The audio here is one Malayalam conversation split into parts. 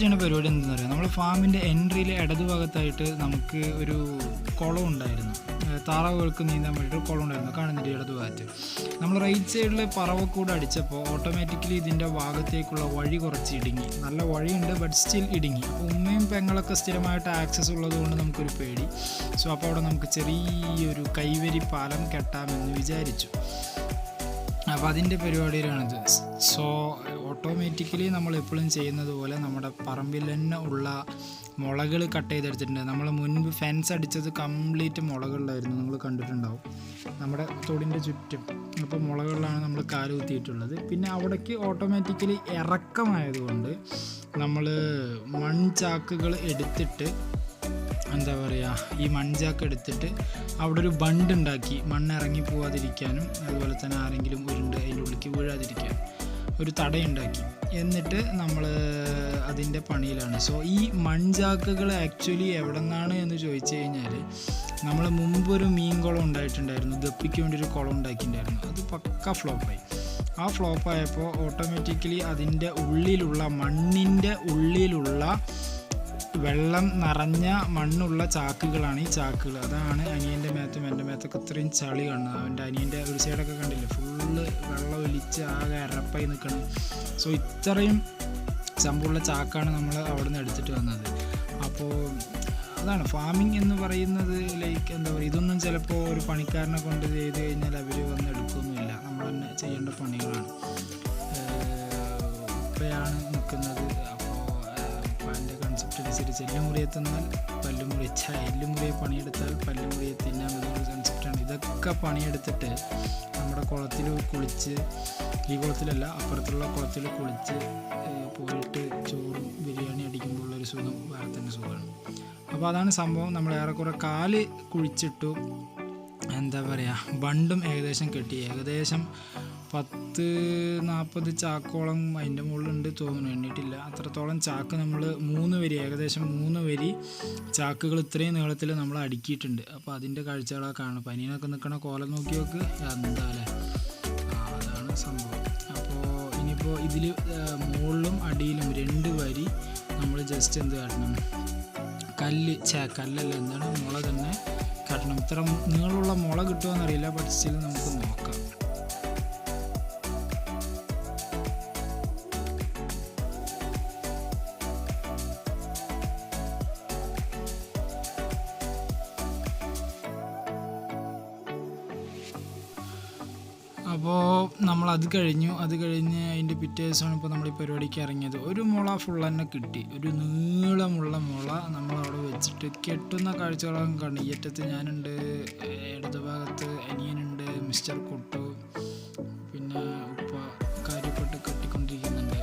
ചെയ്യുന്ന പരിപാടി എന്താണെന്ന് പറയുക നമ്മൾ ഫാമിന്റെ എൻട്രിയിലെ ഇടതുഭാഗത്തായിട്ട് നമുക്ക് ഒരു കുളം ഉണ്ടായിരുന്നു. താറാവുകൾക്ക് നീന്താൻ വേണ്ടിയിട്ട് കുളം ഉണ്ടായിരുന്നു. കാണുന്നില്ല ഇടതുഭാഗത്ത്. നമ്മൾ റൈറ്റ് സൈഡിൽ പറവക്കൂട് അടിച്ചപ്പോൾ ഓട്ടോമാറ്റിക്കലി ഇതിന്റെ ഭാഗത്തേക്കുള്ള വഴി കുറച്ച് ഇടുങ്ങി. നല്ല വഴിയുണ്ട് ബട്ട് സ്റ്റിൽ ഇടുങ്ങി. അപ്പോൾ ഉമ്മയും പെങ്ങളൊക്കെ സ്ഥിരമായിട്ട് ആക്സസ് ഉള്ളതുകൊണ്ട് നമുക്കൊരു പേടി. സോ അപ്പോൾ അവിടെ നമുക്ക് ചെറിയൊരു കൈവരി പാലം കെട്ടാമെന്ന് വിചാരിച്ചു. അപ്പോൾ അതിന്റെ പരിപാടിയിലാണിത് സോ ഓട്ടോമാറ്റിക്കലി നമ്മൾ എപ്പോഴും ചെയ്യുന്നത് പോലെ നമ്മുടെ പറമ്പിൽ തന്നെ ഉള്ള മുളകൾ കട്ട് ചെയ്തെടുത്തിട്ടുണ്ട്. നമ്മൾ മുൻപ് ഫെൻസ് അടിച്ചത് കംപ്ലീറ്റ് മുളകളിലായിരുന്നു നിങ്ങൾ കണ്ടിട്ടുണ്ടാവും. നമ്മുടെ തൊടിന്റെ ചുറ്റും. അപ്പോൾ മുളകളിലാണ് നമ്മൾ കാലുകുത്തിയിട്ടുള്ളത് പിന്നെ അവിടേക്ക് ഓട്ടോമാറ്റിക്കലി ഇറക്കമായതുകൊണ്ട് നമ്മൾ മൺചാക്കുകൾ എടുത്തിട്ട് എന്താ പറയുക ഈ മൺചാക്ക് എടുത്തിട്ട് അവിടെ ഒരു ബണ്ട് ഉണ്ടാക്കി മണ്ണ് ഇറങ്ങി പോവാതിരിക്കാനും അതുപോലെ തന്നെ ആരെങ്കിലും ഉരുണ്ട് അതിന്റെ ഉള്ളിലേക്ക് വീഴാതിരിക്കാൻ ഒരു തടയുണ്ടാക്കി എന്നിട്ട് നമ്മൾ അതിന്റെ പണിയിലാണ്. സോ ഈ മൺചാക്കുകൾ ആക്ച്വലി എവിടെ നിന്നാണ് എന്ന് ചോദിച്ചു കഴിഞ്ഞാൽ നമ്മൾ മുമ്പ് ഒരു മീൻ കുളം ഉണ്ടായിട്ടുണ്ടായിരുന്നു. ഗപ്പിക്ക് വേണ്ടി ഒരു കുളം ഉണ്ടാക്കിയിട്ടുണ്ടായിരുന്നു. അത് പക്ക ഫ്ലോപ്പായി ആ ഫ്ലോപ്പായപ്പോൾ ഓട്ടോമാറ്റിക്കലി അതിന്റെ ഉള്ളിലുള്ള മണ്ണിന്റെ ഉള്ളിലുള്ള വെള്ളം നിറഞ്ഞ മണ്ണുള്ള ചാക്കുകളാണ് ഈ ചാക്കുകൾ. അതാണ് അനിയന്റെ മേത്തും എന്റെ മേത്തൊക്കെ ഇത്രയും ചളി കാണുന്നത് അവന്റെ അനിയന്റെ ഒരു സൈഡൊക്കെ കണ്ടില്ലേ? ഫുള്ള് വെള്ളം ഒലിച്ച് ആകെ അരപ്പായി നിൽക്കണം സോ ഇത്രയും ചമ്പുള്ള ചാക്കാണ് നമ്മൾ അവിടെ നിന്ന് എടുത്തിട്ട് വന്നത്. അപ്പോൾ അതാണ് ഫാമിംഗ് എന്ന് പറയുന്നത് ലൈക്ക് എന്താ പറയുക ഇതൊന്നും ചിലപ്പോൾ ഒരു പണിക്കാരനെ കൊണ്ട് ചെയ്ത് കഴിഞ്ഞാൽ അവർ വന്ന് എടുക്കുന്നില്ല. നമ്മൾ തന്നെ ചെയ്യേണ്ട പണികളാണ്. ഇപ്പോഴാണ് നിൽക്കുന്നത്. അനുസരിച്ച് എല്ലുമുറിയെ തിന്നാൽ പല്ലുമുറി ഛ എല്ലുമുറിയെ പണിയെടുത്താൽ പല്ലുമുറിയെ തിന്നാം എന്നൊരു കൺസെപ്റ്റാണ് ഇതൊക്കെ പണിയെടുത്തിട്ട് നമ്മുടെ കുളത്തിൽ കുളിച്ച് ഈ കുളത്തിലല്ല അപ്പുറത്തുള്ള കുളത്തിൽ കുളിച്ച് പോയിട്ട് ചോറും ബിരിയാണി അടിക്കുമ്പോൾ ഒരു സുഖം വേറെ തന്നെ സുഖമാണ്. അപ്പോൾ അതാണ് സംഭവം. നമ്മൾ ഏറെക്കുറെ കാൽ കുഴിച്ചിട്ടു എന്താ പറയുക ബണ്ടും ഏകദേശം കെട്ടി. ഏകദേശം പത്ത് നാൽപ്പത് ചാക്കോളം അതിന്റെ മുകളിലുണ്ട് തോന്നുന്നു എണ്ണിട്ടില്ല അത്രത്തോളം ചാക്ക് നമ്മൾ മൂന്ന് വരി ഏകദേശം മൂന്ന് വരി ചാക്കുകൾ ഇത്രയും നീളത്തിൽ നമ്മൾ അടുക്കിയിട്ടുണ്ട്. അപ്പോൾ അതിന്റെ കാഴ്ചകളൊക്കെ കാണും പനീനൊക്കെ നിൽക്കണ കോലം നോക്കി നോക്ക് എന്താ അല്ലേ? അതാണ് സംഭവം. അപ്പോൾ ഇനിയിപ്പോൾ ഇതിൽ മുകളിലും അടിയിലും രണ്ട് വരി നമ്മൾ ജസ്റ്റ് എന്ത് കാട്ടണം? കല്ല് ചേ കല്ലല്ല. എന്താണ് മുള തന്നെ കാട്ടണം. ഇത്ര നീളമുള്ള മുള കിട്ടുമോ എന്നറിയില്ല പക്ഷേ നമുക്ക് നോക്കാം. അപ്പോൾ നമ്മൾ അത് കഴിഞ്ഞു. അത് കഴിഞ്ഞ് അതിന്റെ പിറ്റേ ദിവസമാണ് ഇപ്പോൾ നമ്മൾ ഈ പരിപാടിക്ക് ഇറങ്ങിയത്. ഒരു മുള ഫുൾ തന്നെ കിട്ടി. ഒരു നീളമുള്ള മുള നമ്മളവിടെ വെച്ചിട്ട് കെട്ടുന്ന കാഴ്ചകളൊക്കെ കണ്ടു. ഈ അറ്റത്ത് ഞാനുണ്ട് ഇടതുഭാഗത്ത് അനിയനുണ്ട് മിസ്റ്റർ കുട്ടു പിന്നെ ഉപ്പ കാര്യപ്പെട്ട് കെട്ടിക്കൊണ്ടിരിക്കുന്നുണ്ട്.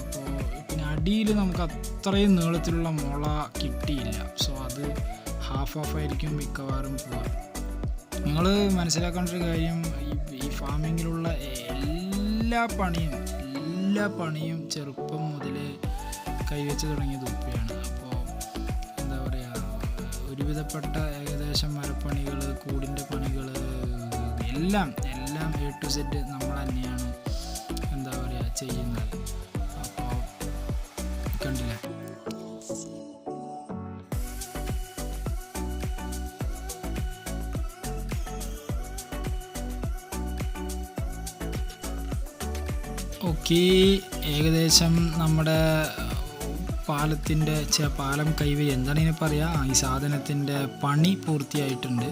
അപ്പോൾ പിന്നെ അടിയിൽ നമുക്ക് അത്രയും നീളത്തിലുള്ള മുള കിട്ടിയില്ല. സോ അത് ഹാഫ് ഹാഫ് ആയിരിക്കും മിക്കവാറും പോവുക നിങ്ങൾ മനസ്സിലാക്കേണ്ട ഒരു കാര്യം ഈ- ഫാമിങ്ങിലുള്ള എല്ലാ പണിയും എല്ലാ പണിയും ചെറുപ്പം മുതൽ കൈവച്ച് തുടങ്ങിയത് ഉപ്പയാണ് അപ്പോൾ എന്താ പറയുക ഒരുവിധപ്പെട്ട ഏകദേശം മരപ്പണികൾ കൂടിന്റെ പണികൾ എല്ലാം എല്ലാം എ ടു സെറ്റ് നമ്മൾ തന്നെയാണ് എന്താ പറയുക ചെയ്യുന്നത്. അപ്പോൾ കണ്ടില്ലേ? ഓക്കെ ഏകദേശം നമ്മുടെ പാലത്തിന്റെ ച പാലം കൈവരി എന്താണ് ഇതിനെ പറയുക ഈ സാധനത്തിന്റെ പണി പൂർത്തിയായിട്ടുണ്ട്.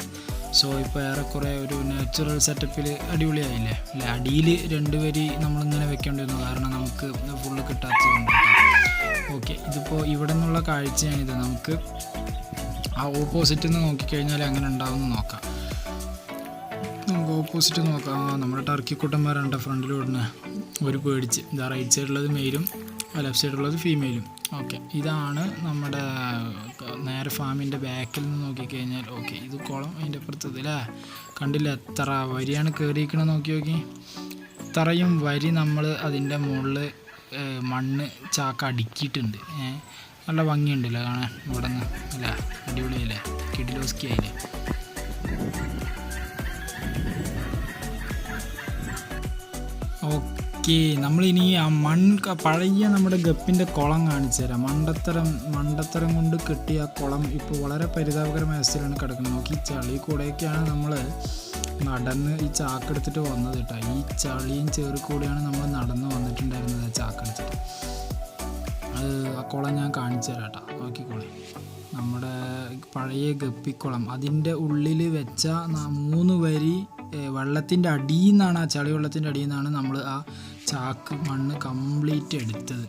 സോ ഇപ്പോൾ ഏറെക്കുറെ ഒരു നാച്ചുറൽ സെറ്റപ്പിൽ അടിപൊളിയായില്ലേ? അല്ലെ? അടിയിൽ രണ്ട് വരി നമ്മളിങ്ങനെ വെക്കേണ്ടി വന്നു കാരണം നമുക്ക് ഫുള്ള് കിട്ടാത്തതുകൊണ്ട് ഓക്കെ ഇതിപ്പോൾ ഇവിടെ നിന്നുള്ള കാഴ്ചയാണിത്. നമുക്ക് ആ ഓപ്പോസിറ്റ് നിന്ന് നോക്കിക്കഴിഞ്ഞാൽ അങ്ങനെ ഉണ്ടാവുമെന്ന് നോക്കാം. നമുക്ക് ഓപ്പോസിറ്റ് നോക്കാം. നമ്മുടെ ടർക്കി കുട്ടന്മാരുണ്ട് ഫ്രണ്ടിൽ ഓടുന്ന ഒരു പേടിച്ച്. ഇതാ റൈറ്റ് സൈഡിലുള്ളത് മെയിലും ലെഫ്റ്റ് സൈഡിലുള്ളത് ഫീമെയിലും ഓക്കെ ഇതാണ് നമ്മുടെ നേരെ ഫാമിന്റെ ബാക്കിൽ നിന്ന് നോക്കിക്കഴിഞ്ഞാൽ ഓക്കെ ഇത് കുളം അതിന്റെ അപ്പുറത്തത് അല്ലേ കണ്ടില്ല? എത്ര വരിയാണ് കയറിയിരിക്കണത് നോക്കി നോക്കി. ഇത്രയും വരി നമ്മൾ അതിന്റെ മുകളിൽ മണ്ണ് ചാക്ക അടുക്കിയിട്ടുണ്ട്. നല്ല ഭംഗിയുണ്ടല്ലോ കാണാൻ? ഇവിടെ നിന്ന് അല്ല അടിപൊളിയല്ലേ? കിഡിലോസ്കി ആയില്ലേ ഓക്കെ ഓക്കെ നമ്മളിനി ആ മൺ പഴയ നമ്മുടെ ഗപ്പിന്റെ കുളം കാണിച്ചു തരാം. മണ്ടത്തരം മണ്ടത്തരം കൊണ്ട് കെട്ടിയ കുളം ഇപ്പോൾ വളരെ പരിതാപകരമായ അവസ്ഥയിലാണ് കിടക്കുന്നത്. നോക്കി ഈ ചളി കൂടെയൊക്കെയാണ് നമ്മൾ നടന്ന് ഈ ചാക്കെടുത്തിട്ട് വന്നത് കേട്ടോ. ഈ ചളിയും ചേറി കൂടെയാണ് നമ്മൾ നടന്ന് വന്നിട്ടുണ്ടായിരുന്നത് ആ ചാക്കെടുത്തിട്ട്. അത് ആ കുളം ഞാൻ കാണിച്ചു തരാം കേട്ടോ. നോക്കിക്കോളെ നമ്മുടെ പഴയ ഗപ്പിക്കുളം അതിന്റെ ഉള്ളിൽ വെച്ച മൂന്ന് വരി വെള്ളത്തിന്റെ അടിയിൽ നിന്നാണ് ആ ചളി വെള്ളത്തിന്റെ അടിയിൽ നിന്നാണ് നമ്മൾ ആ ചാക്ക് മണ്ണ് കംപ്ലീറ്റ് എടുത്തത്.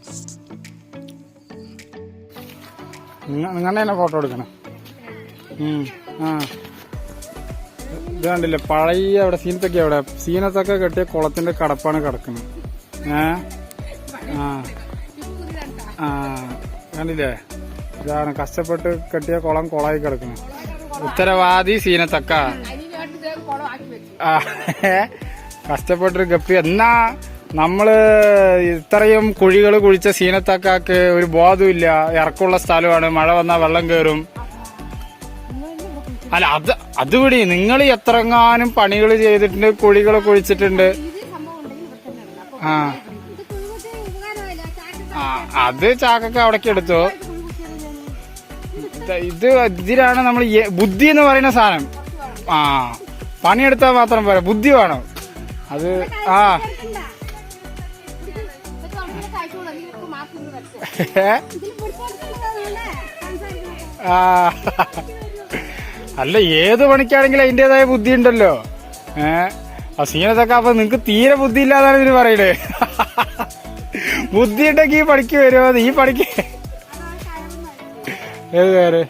ഫോട്ടോ എടുക്കണം. ആ. ഇത് കണ്ടില്ലേ പഴയ അവിടെ സീനത്തൊക്കെ അവിടെ. സീനത്തൊക്കെ കെട്ടിയ കുളത്തിന്റെ കടപ്പാണ് കിടക്കുന്നത്. ഏ? ആ. ആ. കണ്ടില്ലേ? ഇതാണ് കഷ്ടപ്പെട്ട് കെട്ടിയ കുളം കുളമായി കിടക്കുന്നു ഉത്തരവാദി സീനത്തക്ക. ആ. കഷ്ടപ്പെട്ടൊരു ഗപ്പി. എന്നാ നമ്മൾ ഇത്രയും കുഴികൾ കുഴിച്ച സീനത്തക്കാക്ക് ഒരു ബോധമില്ല ഇറക്കമുള്ള സ്ഥലമാണ്. മഴ വന്നാൽ വെള്ളം കയറും അല്ല അത് അത് വിടി നിങ്ങൾ എത്രങ്ങാനും പണികൾ ചെയ്തിട്ടുണ്ട് കുഴികൾ കുഴിച്ചിട്ടുണ്ട്. ആ. അത് ചാക്കൊക്കെ അവിടേക്ക് എടുത്തു. ഇത് ഇത് ഇതിലാണ് നമ്മൾ ബുദ്ധി എന്ന് പറയുന്ന സാധനം. ആ. പണിയെടുത്താൽ മാത്രം പോരാ. ബുദ്ധി വേണം. അത് ആ. ആ. അല്ല ഏത് പണിക്കാണെങ്കിലും അതിന്റേതായ ബുദ്ധി ഉണ്ടല്ലോ ഏ? ആ സീനത്തൊക്കെ അപ്പൊ നിങ്ങക്ക് തീരെ ബുദ്ധി ഇല്ലാതാണ് ഇതിന് പറയണേ. ബുദ്ധി ഉണ്ടെങ്കിൽ ഈ പണിക്ക് വരുമോ? ഈ പണിക്ക് ഏത് പേര്?